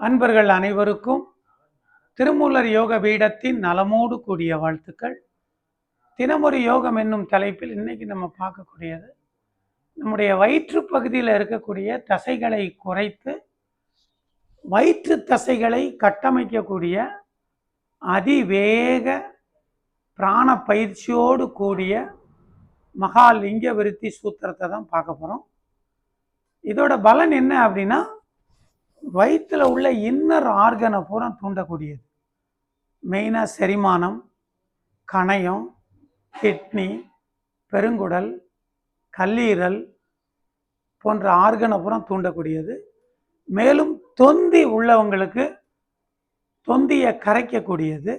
அன்பர்கள் அனைவருக்கும் திருமூலர் யோக பீடத்தின் நலமோடு கூடிய வாழ்த்துக்கள். தினமொரு யோகம் என்னும் தலைப்பில் இன்னைக்கு நம்ம பார்க்கக்கூடியது. நம்முடைய வயிற்று பகுதியில் இருக்கக்கூடிய தசைகளை குறைத்து வயிற்று தசைகளை கட்டமைக்கக்கூடிய அதிவேக பிராண பயிற்சியோடு கூடிய மகா லிங்க விருத்தி சூத்திரத்தை தான் பார்க்க போகிறோம் இதோட பலன் என்ன அப்படின்னா வயிற்றில் உள்ள இன்னர் ஆர்கனை பூரா தூண்டக்கூடியது. மெயினாக செரிமானம் கணையம் கிட்னி பெருங்குடல் கல்லீரல் போன்ற ஆர்கனை பூரா தூண்டக்கூடியது. மேலும் தொந்தி உள்ளவங்களுக்கு தொந்தியை கரைக்கக்கூடியது.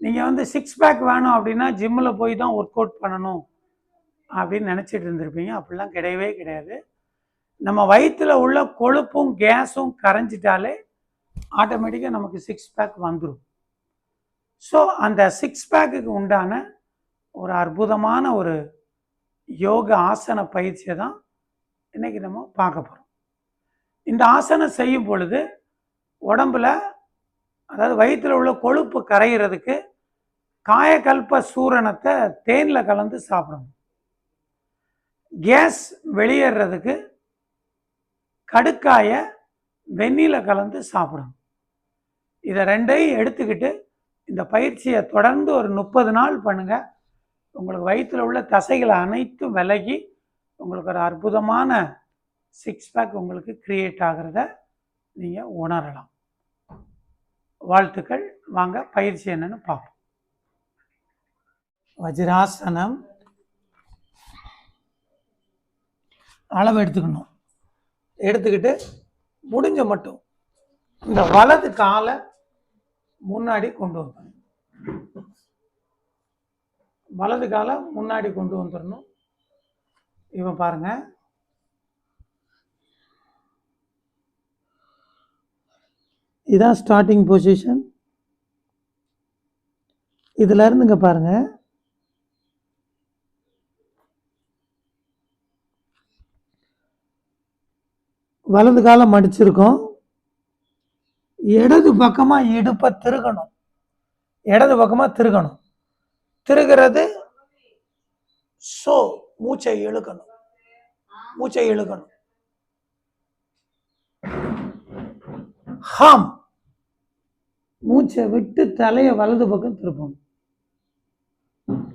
நீங்கள் வந்து சிக்ஸ் பேக் வேணும் அப்படின்னா ஜிம்மில் போய் தான் ஒர்க் அவுட் பண்ணணும் அப்படின்னு நினச்சிட்டு இருந்திருப்பீங்க. அப்படிலாம் கிடையவே கிடையாது. நம்ம வயிற்றில் உள்ள கொழுப்பும் கேஸும் கரைஞ்சிட்டாலே ஆட்டோமேட்டிக்காக நமக்கு சிக்ஸ் பேக் வந்துடும் ஸோ அந்த சிக்ஸ் பேக்குக்கு உண்டான ஒரு அற்புதமான ஒரு யோக ஆசன பயிற்சியை தான் இன்றைக்கி நம்ம பார்க்க போகிறோம் இந்த ஆசனம் செய்யும் பொழுது உடம்புல அதாவது வயிற்றில் உள்ள கொழுப்பு கரைகிறதுக்கு காயக்கல்ப சூரணத்தை தேனில் கலந்து சாப்பிடணும். கேஸ் வெளியேறதுக்கு கடுக்காயை வெந்நீல கலந்து சாப்பிடணும். இதை ரெண்டையும் எடுத்துக்கிட்டு இந்த பயிற்சியை தொடர்ந்து ஒரு முப்பது நாள் பண்ணுங்கள் உங்களுக்கு வயிற்றில் உள்ள தசைகள் அனைத்தும் விலகி உங்களுக்கு ஒரு அற்புதமான சிக்ஸ் பேக் உங்களுக்கு கிரியேட் ஆகிறத நீங்கள் உணரலாம். வாழ்த்துக்கள். வாங்க பயிற்சி என்னன்னு பார்ப்போம். வஜ்ராசனம். அளவு எடுத்துக்கணும். எடுத்துக்கிட்டு முடிஞ்ச மட்டும் இந்த வலது காலை முன்னாடி கொண்டு வந்துடணும். வலது காலை முன்னாடி கொண்டு வந்துடணும். இவன் பாருங்க. இதான் ஸ்டார்டிங் பொசிஷன் இதில் இருந்துங்க பாருங்கள் வலது காலம் மடிச்சிருக்கோம். இடது பக்கமாக இடுப்பை திருகணும். இடது பக்கமாக திருகணும். திருகிறது ஸோ மூச்சை இழுக்கணும். மூச்சை இழுக்கணும். ஹாம். மூச்சை விட்டு தலையை வலது பக்கம் திருப்பணும்.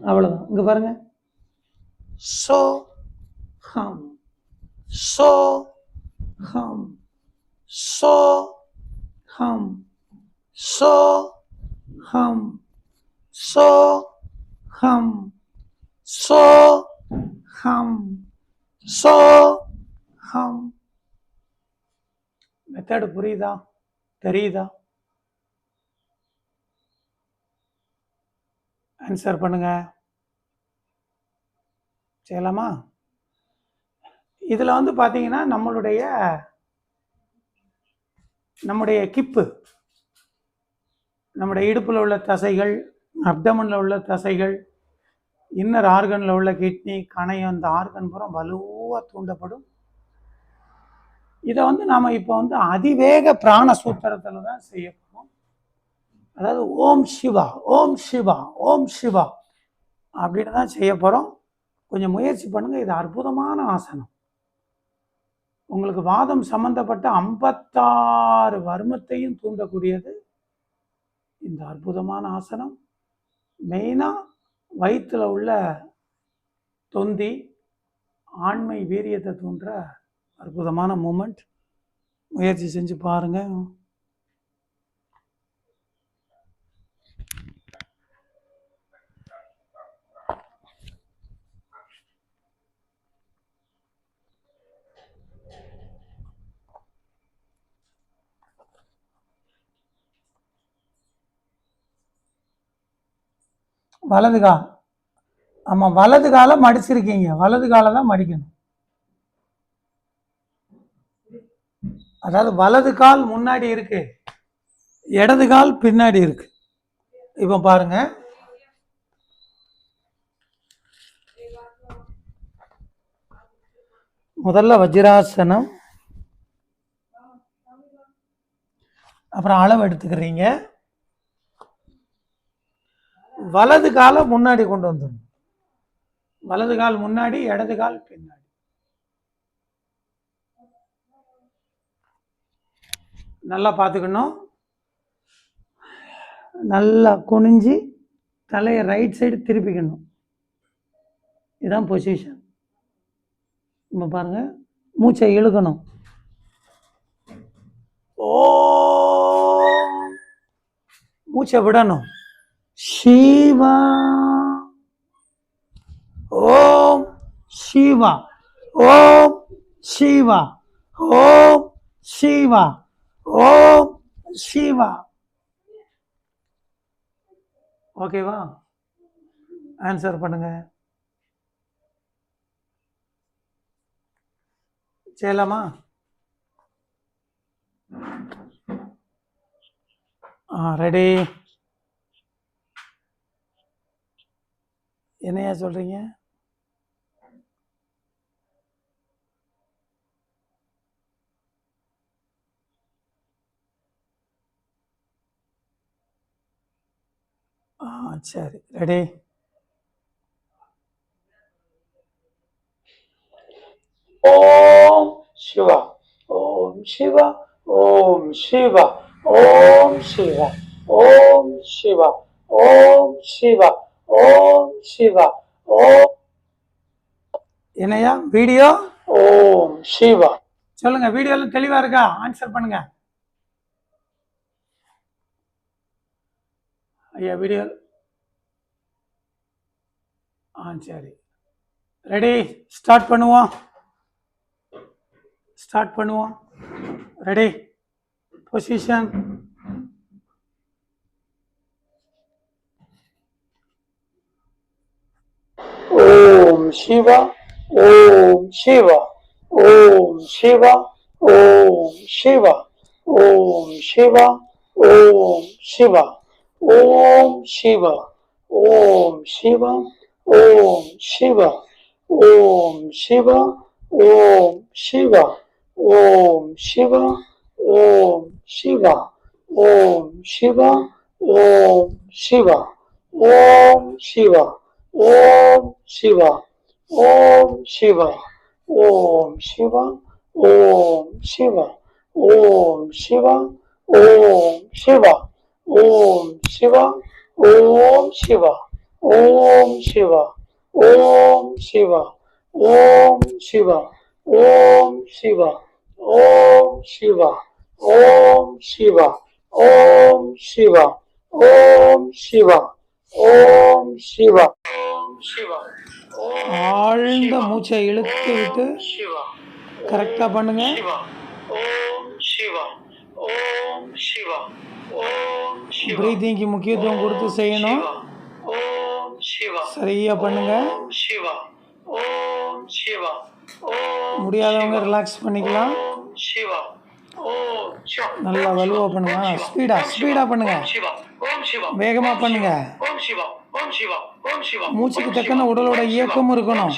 அவ்வளோதான் இங்கே பாருங்க. ஸோ ஹாம். ஸோ ஹம் சோ ஹம் சோ ஹம் சோ ஹம் சோ ஹம் சோ ஹம் மெத்தடு புரியுதா? தெரியுதா? ஆன்சர் பண்ணுங்க. செய்யலாமா? இதில் வந்து பார்த்தீங்கன்னா நம்மளுடைய நம்முடைய கிப்பு நம்முடைய இடுப்பில் உள்ள தசைகள் அப்டமனில் உள்ள தசைகள் இன்னர் ஆர்கனில் உள்ள கிட்னி கணையம் இந்த ஆர்கன் பூரா வலுவாக தூண்டப்படும். இதை வந்து நாம் இப்போ வந்து அதிவேக பிராண சூத்திரத்தில் தான் செய்ய போகிறோம் அதாவது ஓம் சிவா ஓம் சிவா ஓம் சிவா அப்படின்னு தான் செய்ய போகிறோம் கொஞ்சம் முயற்சி பண்ணுங்கள் இது அற்புதமான ஆசனம். உங்களுக்கு வாதம் சம்பந்தப்பட்ட ஐம்பத்தாறு வர்மத்தையும் தூண்டக்கூடியது. இந்த அற்புதமான ஆசனம். மெயினாக வயிற்றில் உள்ள தொந்தி ஆண்மை வீரியத்தை தூண்டுற அற்புதமான மூமெண்ட் முயற்சி செஞ்சு பாருங்கள் வலது கால். ஆமாம் வலது காலை மடிச்சிருக்கீங்க. வலது காலை தான் மடிக்கணும். அதாவது வலது கால் முன்னாடி இருக்கு. இடது கால் பின்னாடி இருக்கு. இப்போ பாருங்க. முதல்ல வஜ்ராசனம். அப்புறம் அளவு எடுத்துக்கிறீங்க. வலது காலை முன்னாடி கொண்டு வந்துடணும். வலது கால் முன்னாடி இடது கால் பின்னாடி. நல்லா பார்த்துக்கணும். நல்லா குனிஞ்சு தலையை ரைட் சைடு திருப்பிக்கணும். இதுதான் பொசிஷன் இப்போ பாருங்க மூச்சை இழுக்கணும். ஓ மூச்சை விடணும். சிவா. ஓம் சிவா. ஓம் சிவா. ஓம் சிவா. ஓம் சிவா. ஓகேவா? ஆன்சர் பண்ணுங்க. செய்யலாமா? ஆ ரெடி என்னையா சொல்றீங்க ஆ சரி ரெடி ஓம் சிவா ஓம் சிவா ஓம் சிவா ஓம் சிவா ஓம் சிவா ஓம் சிவா ஓம் சிவா. ஓம். என்னையா? வீடியோ? ஓம் சிவா. சொல்லுங்க வீடியோல தெளிவா இருக்கா? ஆன்சர் பண்ணுங்க. ஐயா வீடியோ. ஆ சரி. ரெடி ஸ்டார்ட் பண்ணுவோம். ஸ்டார்ட் பண்ணுவோம். ரெடி பொசிஷன் ஓம் சிவா ஓம் சிவா ஓம் சிவா ஓம் சிவா ஓம் சிவா ஓம் சிவா ஓம் சிவா ஓம் சிவா ஓம் சிவா ஓம் சிவா ஓம் சிவா ஓம் சிவா ஓம் சிவா ஓம் சிவா ஓம் சிவா ஓம் சிவா ஓம் சிவா ஓம் சிவா ஓம் சிவா ஓம் சிவா ஓம் சிவா ஓம் சிவா ஓம் சிவா ஓம் சிவா ஓம் சிவா ஓம் சிவா ஓம் சிவா ஓம் சிவா ஓம் சிவா ஓம் சிவா ஓம் சிவா ஓம் சிவா ஓம் சிவா ஓம் சிவா ஆழ்ந்த மூச்சை இழுத்து விட்டு கரெக்டா பண்ணுங்க ஓம் சிவா ஓம் சிவா ஓம் சிவா பிரீதிங்க்கு முக்கியத்துவம் கொடுத்து செய்யணும் ஓம் சிவா ஆழ்ந்த மூச்சை இழுத்து விட்டு கரெக்டா பண்ணுங்க பிரீத்திங்க்கு முக்கியத்துவம் கொடுத்து செய்யணும் சரியா பண்ணுங்க முடியாதவங்க ரிலாக்ஸ் பண்ணிக்கலாம் நல்லா வலுவா பண்ணுங்க ஸ்பீடா ஸ்பீடா பண்ணுங்க வேகமா பண்ணுங்க மூச்சுக்கு தக்கன உடலோட இயக்கமும் இருக்கணும்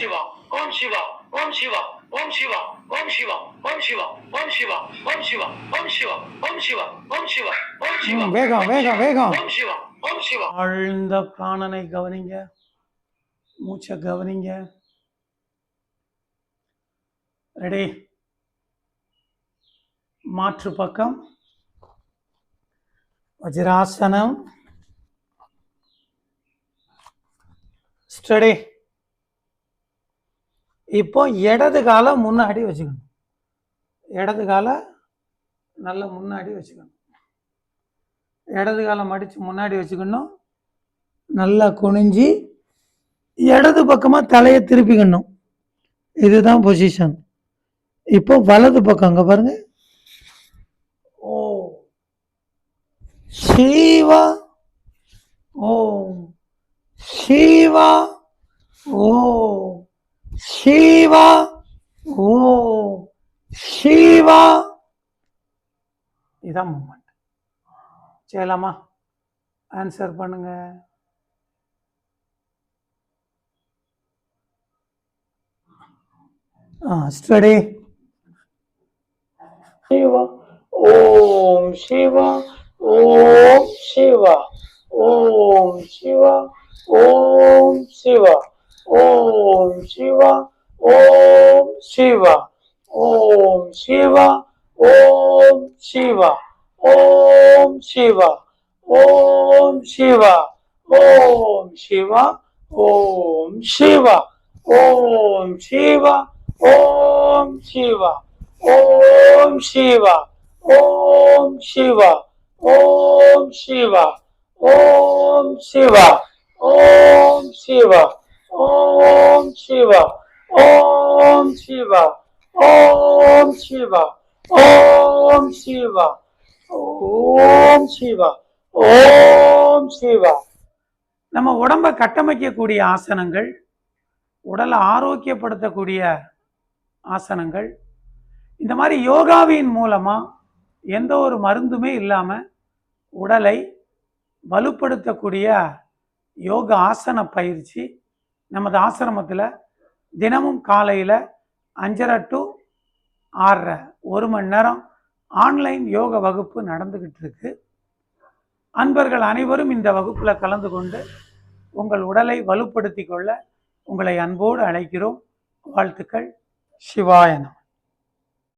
ம், வேகம் வேகம் வேகம் ஆழ்ந்த பிராணனை கவனிங்க மூச்சை கவனிங்க ரெடி மாற்று பக்கம் வஜ்ராசனம் ஸ்டடி இப்போ இடது காலை முன்னாடி வச்சுக்கணும். இடது காலை நல்லா முன்னாடி வச்சுக்கணும். இடது காலை மடித்து முன்னாடி வச்சுக்கணும். நல்லா குனிஞ்சு இடது பக்கமாக தலையை திருப்பிக்கணும். இதுதான் பொசிஷன் இப்போ வலது பக்கம் அங்கே பாருங்க. ஓ. சிவா. ஓம் சிவா ஓ சிவா ஓ சிவா. இதான் மூமெண்ட் செய்யலாமா? ஆன்சர் பண்ணுங்க. ஸ்டடி சிவா ஓம் சிவா ஓம் சிவா ஓம் சிவா. ஓம் சிவா ஓம் சிவா ஓம் சிவா ஓம் சிவா ஓம் சிவா ஓம் சிவா ஓம் சிவா ஓம் சிவா ஓம் சிவா ஓம் சிவா ஓம் சிவா ஓம் சிவா ஓம் சிவா ஓம் சிவா ஓம் சிவா ஓம் சிவா ஓம் சிவா ஓம் சிவா ஓம் சிவா ஓம் சிவா ஓம் சிவா ஓம் சிவா நம்ம உடம்பை கட்டமைக்கக்கூடிய ஆசனங்கள் உடலை ஆரோக்கியப்படுத்தக்கூடிய ஆசனங்கள் இந்த மாதிரி யோகாவின் மூலமாக எந்த ஒரு மருந்துமே இல்லாமல் உடலை வலுப்படுத்தக்கூடிய யோக ஆசன பயிற்சி. நமது ஆசிரமத்தில் தினமும் காலையில் அஞ்சரை டு ஆறரை ஒரு மணி நேரம் ஆன்லைன் யோக வகுப்பு நடந்துக்கிட்டு இருக்கு. அன்பர்கள் அனைவரும் இந்த வகுப்பில் கலந்து கொண்டு உங்கள் உடலை வலுப்படுத்தி கொள்ள உங்களை அன்போடு அழைக்கிறோம். வாழ்த்துக்கள். சிவாயனம்